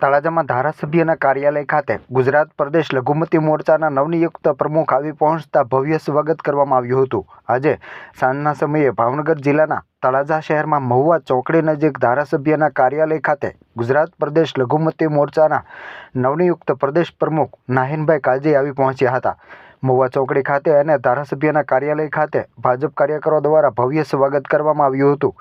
તળાજામાં ધારાસભ્યના કાર્યાલય ખાતે ગુજરાત પ્રદેશ લઘુમતી મોરચાના નવનિયુક્ત પ્રમુખ આવી પહોંચતા ભવ્ય સ્વાગત કરવામાં આવ્યું હતું. આજે સાંજના સમયે ભાવનગર જિલ્લાના તળાજા શહેરમાં મહુવા ચોકડી નજીક ધારાસભ્યના કાર્યાલય ખાતે ગુજરાત પ્રદેશ લઘુમતી મોરચાના નવનિયુક્ત પ્રદેશ પ્રમુખ નાહિનભાઈ કાજી આવી પહોંચ્યા હતા. મહુવા ચોકડી ખાતે અને ધારાસભ્યના કાર્યાલય ખાતે ભાજપ કાર્યકરો દ્વારા ભવ્ય સ્વાગત કરવામાં આવ્યું હતું.